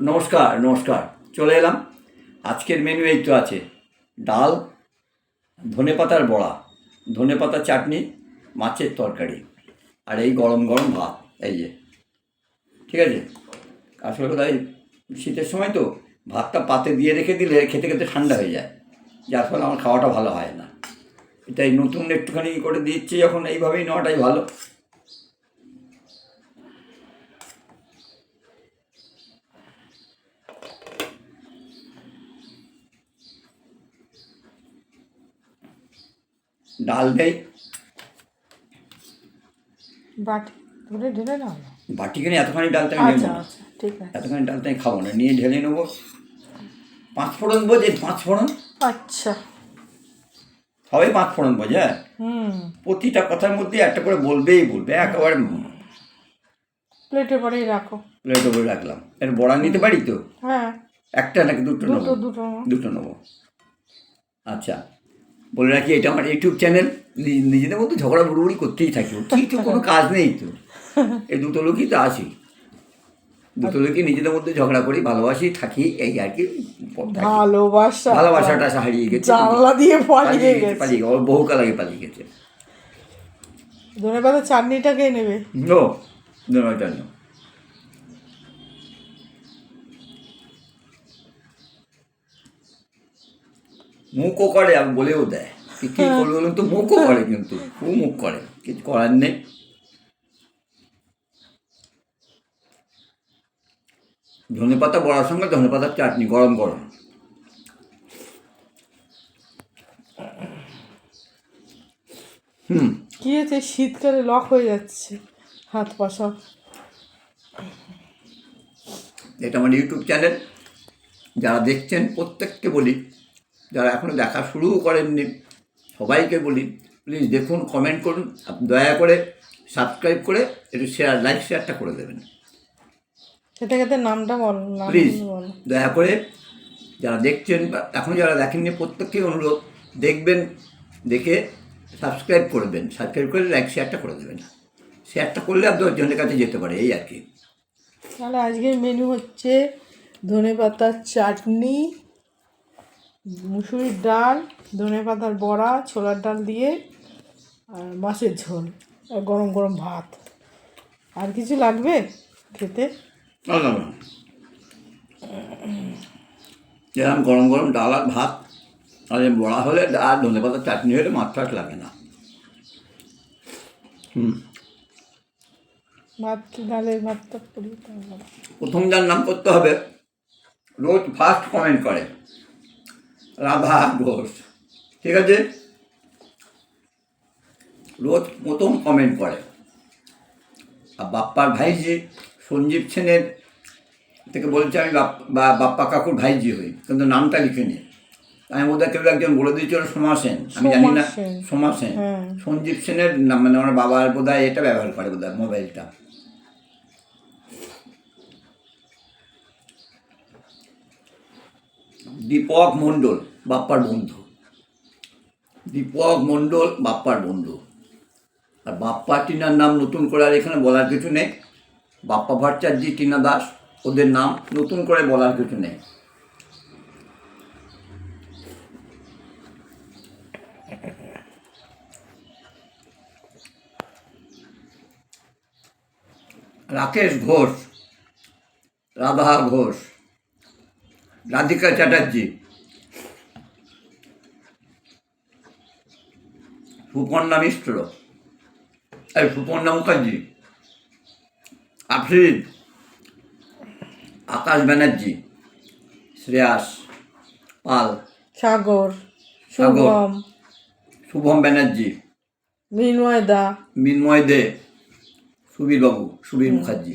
নমস্কার নমস্কার। চলে এলাম। আজকের মেনু এই তো আছে। ডাল ধনেপাতার বড়া, ধনে ধনেপাতার চাটনি, মাছের তরকারি, আর এই গরম গরম ভাত, এই যে। ঠিক আছে? আসলে কোথায় শীতের সময় তো ভাতটা পাতে দিয়ে রেখে দিলে খেতে খেতে ঠান্ডা হয়ে যায়। যার ফলে আমার খাওয়াটা ভালো হয় না। এটাই নতুন একটুখানি করে দিচ্ছি যখন, এইভাবেই নেওয়াটাই ভালো। ডাল দেয়। বাটি ধরে ঢেলে নাও এতখানি ডালটা আমি নেব আচ্ছা না আচ্ছা ঠিক আছে। এতখানি ডালটা আমি খাব না নিয়ে ঢেলে নেব। পাঁচ ফোড়ন বোঝে পাঁচ ফোড়ন? আচ্ছা। সবাই পাঁচ ফোড়ন বোঝে হুম। প্রতিটা কথার মধ্যে একটা করে বলবেই বলবে একেবারে প্লেটে পরেই রাখো। প্লেটে করে রাখলাম। এর বড়া নিতে পারি তো? হ্যাঁ। একটা নাকি দুটো দুটো নেব? দুটো। দুটো নেব। আচ্ছা। বলে রাখি এটা আমার ইউটিউব চ্যানেল। নিজেদের মধ্যে ঝগড়া বুড়ি করতেই থাকি কি তো কোনো কাজ নেই তো। এই দুটো লোকই তো আছি দুটো লোকই নিজেদের মধ্যে ঝগড়া করি ভালোবাসি থাকি এই আর কি। ভালোবাসা। ভালোবাসাটা হারিয়ে গেছে। জানলা দিয়ে পালিয়ে গেছে পালিয়ে গেছে। বহুকাল আগে পালিয়ে গেছে। ধনে পাতা চাটনিটা কে নেবে? নো ধন্যবাদ নো। মুখও করে আর বলেও দেয়। কি কি করবে বলুন তো? মুখও করে কিন্তু খুব মুখ করে। কিছু করার নেই। ধনে পাতা বড়ার সঙ্গে ধনে পাতার চাটনি গরম গরম। হুম। কি হয়েছে? শীতকালে লক হয়ে যাচ্ছে। হাত পা সব এটা আমার ইউটিউব চ্যানেল। যারা দেখছেন প্রত্যেককে বলি যারা এখনও দেখা শুরু করেননি সবাইকে বলি প্লিজ দেখুন কমেন্ট করুন দয়া করে সাবস্ক্রাইব করে একটু শেয়ার লাইক শেয়ারটা করে দেবেন। খেতে খেতে নামটা বল প্লিজ দয়া করে যারা দেখছেন বা এখনও যারা দেখেননি প্রত্যেককে অনুরোধ দেখবেন দেখে সাবস্ক্রাইব করবেন সাবস্ক্রাইব করে লাইক শেয়ারটা করে দেবেন। শেয়ারটা করলে আর দশজনের কাছে যেতে পারে এই আর কি। তাহলে আজকের মেনু হচ্ছে ধনে পাতার চাটনি। মুসুরির ডাল ধনে পাতার বড়া ছোলার ডাল দিয়ে আর মাছের ঝোল আর গরম গরম ভাত। আর কিছু লাগবে খেতে? এরকম গরম গরম ডাল আর ভাত আর বড়া হলে আর ধনে পাতার চাটনি হলে মাছ টাছ লাগে না। হুম। ভাত ডালের ভাতটা প্রথম যার নাম করতে হবে রোজ ফার্স্ট কমেন্ট করে। রাধা ঘোষ। ঠিক আছে? রোজ প্রথম কমেন্ট করে। আর বাপ্পার ভাইজি সঞ্জীব সেনের থেকে বলছে আমি বা- বাপ্পা কাকুর ভাইজি হই কিন্তু নামটা লিখিনি। আমি বোধহয় কেউ একজন বলে দিয়েছিল সোমা সেন। আমি জানি না সোমা সেন। হ্যাঁ। সঞ্জীব সেনের মানে আমার বাবার বোধহয় এটা ব্যবহার করে বোধহয় মোবাইলটা। দীপক মণ্ডল, বাপ্পার বন্ধু। দীপক মণ্ডল, বাপ্পার বন্ধু। আর বাপ্পা টিনার নাম নতুন করে আর এখানে বলার কিছু নেই। বাপ্পা ভট্টাচার্য, টিনা দাস, ওদের নাম নতুন করে বলার কিছু নেই। রাকেশ ঘোষ, রাধা ঘোষ। রাধিকা চ্যাটার্জি। সুপর্ণা মিশ্র। এই সুপর্ণা মুখার্জি। আফরিদ। আকাশ ব্যানার্জি। শ্রেয়াস পাল। সাগর সাগর। শুভম। ব্যানার্জি। মিনময় দা। মিন্ময় দে। সুবীরবাবু সুবীর মুখার্জি।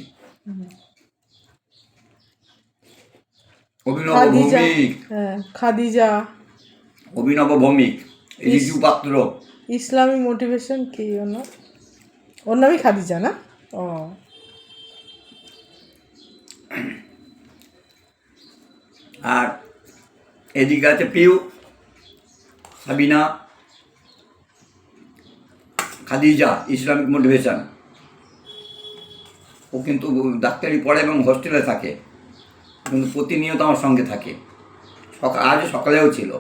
অভিনব ভৌমিক। হ্যাঁ খাদিজা। অভিনব ভৌমিক। রিজু পাত্র। ইসলামী মোটিভেশন কি ওনার ওর নামই খাদিজা না? ও। আর এদিকে আছে পিউ সাবিনা খাদিজা ইসলামিক মোটিভেশন ও কিন্তু ডাক্তারি পড়ে এবং হোস্টেলে থাকে। কিন্তু প্রতিনিয়ত আমার সঙ্গে থাকে। সকাল আজ সকালেও ছিল।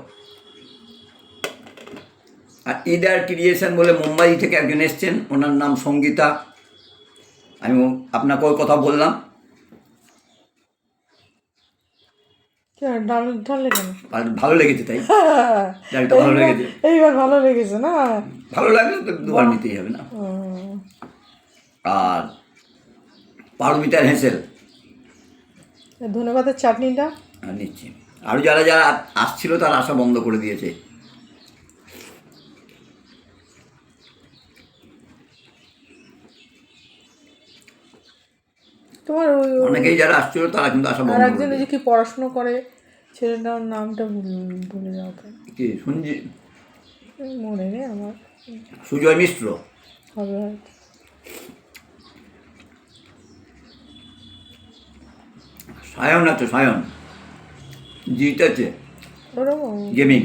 আর ইদার ক্রিয়েশন বলে মুম্বাই থেকে একজন এসছেন ওনার নাম সঙ্গীতা। আমি ও- আপনাকে ওই কথা বললাম। ভালো লেগেছে। তাই? ডালটা ভালো লেগেছে। এইবার ভালো লেগেছে না? ভালো লাগলে তো দুবার নিতেই হবে না। আর পারমিতার হেঁসেল। ধনে পাতার চাটনিটা। আর নিচ্ছি। আরও যারা যারা আসছিল তারা আসা বন্ধ করে দিয়েছে। তোমার ওই অনেকেই যারা আসছিল তারা কিন্তু আসা বন্ধ একজন যে কি পড়াশুনো করে ছেলেটার নামটা ভুল- যাও কি শুনছি? মনে নেই আমার। সুজয় মিশ্র। হবে হয়তো। সায়ন আছে সায়ন। জিত আছে গেমিং।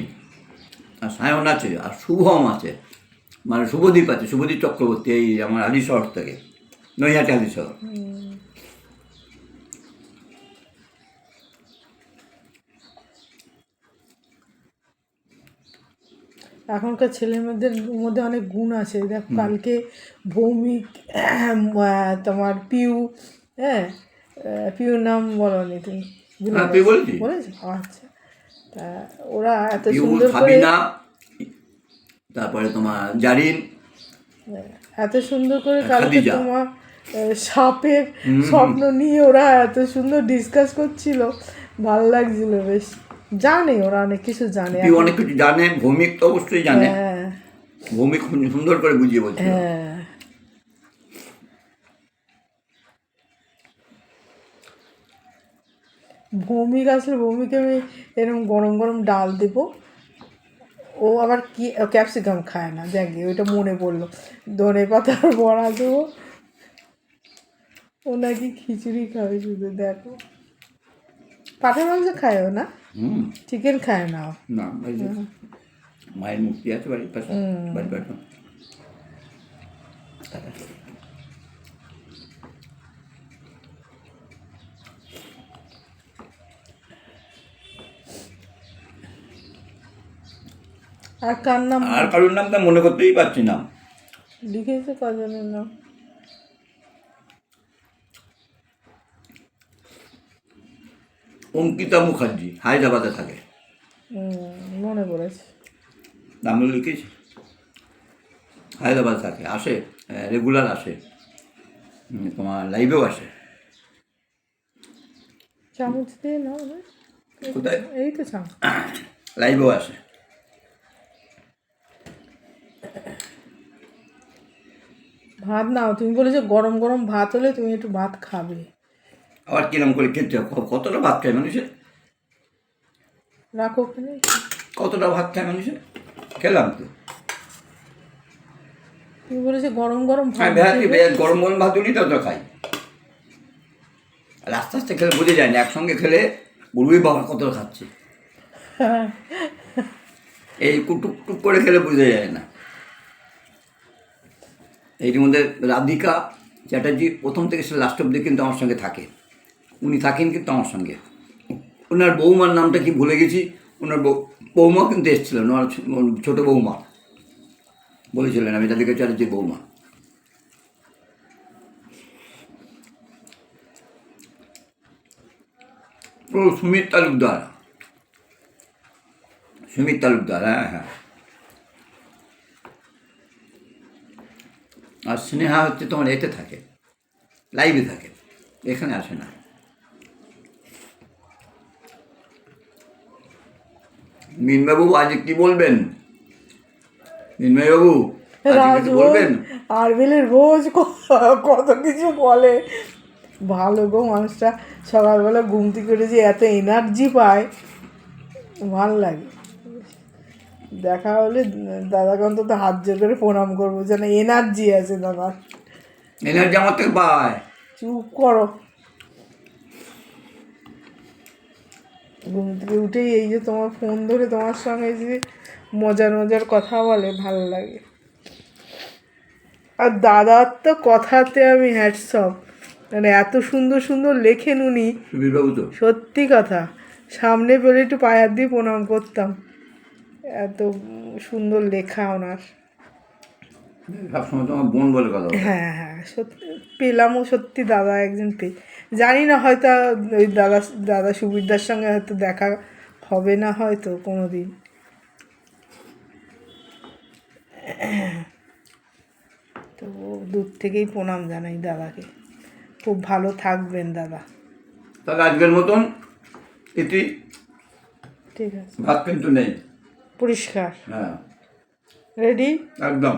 আর সায়ন আছে আর শুভম আছে। মানে শুভদীপ আছে শুভদীপ চক্রবর্তী এই আমার আলি শহর থেকে নৈহাটি আলি শহর। এখনকার ছেলে মেয়েদের মধ্যে অনেক গুণ আছে। দেখ কালকে ভৌমিক তোমার পিউ হ্যাঁ? পিউর নাম বলো নি তুমি। ভুলে হ্যাঁ, বলেছি। আচ্ছা। তা ওরা এত সুন্দর করে তারপরে তোমার জারিন। এত সুন্দর করে কালকে তোমার সাপের স্বপ্ন নিয়ে ওরা এত সুন্দর ডিসকাস করছিল। ভালো লাগছিল বেশ। জানে ওরা অনেক কিছু জানে অনেক কিছু জানে ভৌমিক তো অবশ্যই জানে। হ্যাঁ। ভৌমিক খুব সুন্দর করে বুঝিয়ে বলছে হ্যাঁ। ভৌমিক আসলে ভৌমিকে আমি এরকম গরম গরম ডাল দেবো। ও আবার কি ক্যাপসিকাম খায় না দেখি ওইটা মনে পড়ল। ধনে পাতার বড়া দেবো। ও নাকি খিচুড়ি খাবে শুধু দেখো। পাঠার মাংস খায় ও না? চিকেন খায় না ও। না মায়ের মূর্তি আছে বাড়ির পাশে বাড়ির আর কার নাম আর কারোর নামটা মনে করতেই পারছি না। লিখেছে কজনের নাম? অঙ্কিতা মুখার্জি হায়দ্রাবাদে থাকে। মনে পড়েছে। নাম লিখেছি। হায়দ্রাবাদ থাকে আসে রেগুলার আসে। তোমার লাইভেও আসে। চামচ দিয়ে নাও। না কোথায়? এই তো চামচ। লাইভেও আসে। ভাত নাও তুমি বলেছ গরম গরম ভাত হলে তুমি একটু ভাত খাবে। আবার কিরম করে খেতে হয়? কতটা ভাত খায় মানুষে? রাখো ওখানে। কতটা ভাত খায় মানুষে? খেলাম তো। তুমি বলেছ গরম গরম হ্যাঁ ভাত দেবে। গরম গরম ভাত উনি তো খাই আর আস্তে আস্তে খেলে বোঝা যায় না একসঙ্গে খেলে বলবই বাবা কত খাচ্ছে। এই কুটুক টুক করে খেলে বোঝা যায় না। এর মধ্যে রাধিকা চ্যাটার্জি প্রথম থেকে সে লাস্ট অব্দি কিন্তু আমার সঙ্গে থাকে। উনি থাকেন কিন্তু আমার সঙ্গে। ওনার বৌমার নামটা কি ভুলে গেছি? ওনার বৌমা কিন্তু এসেছিলেন ওনার ছোটো বৌমা। বলেছিলেন আমি রাধিকা চ্যাটার্জির বৌমা। সুমিত তালুকদার। সুমিত তালুকদার হ্যাঁ হ্যাঁ। আর স্নেহা হচ্ছে তোমার এতে থাকে লাইভে থাকে এখানে আসে না। মিনবাবু আজ কি বলবেন? কিছু বলবেন? আরবেলের রোজ কত কিছু বলে। ভালো গো মানুষটা সকালবেলা ঘুম থেকে উঠে যে এত এনার্জি পায় ভালো লাগে। দেখা হলে দাদাকে অন্তত হাত জোর করে প্রণাম করব যেন এনার্জি আছে দাদা এনার্জি আমার থেকে পায় চুপ করো। ঘুম থেকে উঠেই এই যে তোমার ফোন ধরে তোমার সঙ্গে যে মজার মজার কথা বলে ভালো লাগে। আর দাদার তো কথাতে আমি হ্যাটসঅপ মানে এত সুন্দর সুন্দর লেখেন উনি। সত্যি কথা। সামনে পেলে একটু পায়ে হাত দিয়ে প্রণাম করতাম। এত সুন্দর লেখা ওনার। সবসময় তো আমার বোন বলে কথা হ্যাঁ হ্যাঁ সত্যি পেলামও সত্যি দাদা একজন পে জানি না হয়তো ওই দাদা দাদা সুবিরদার সঙ্গে হয়তো দেখা হবে না হয়তো কোনো দিন তো দূর থেকেই প্রণাম জানাই দাদাকে। খুব ভালো থাকবেন দাদা। তাহলে আজকের মতন এটি। ঠিক আছে। ভাত কিন্তু নেই। পরিষ্কার। হ্যাঁ। রেডি একদম।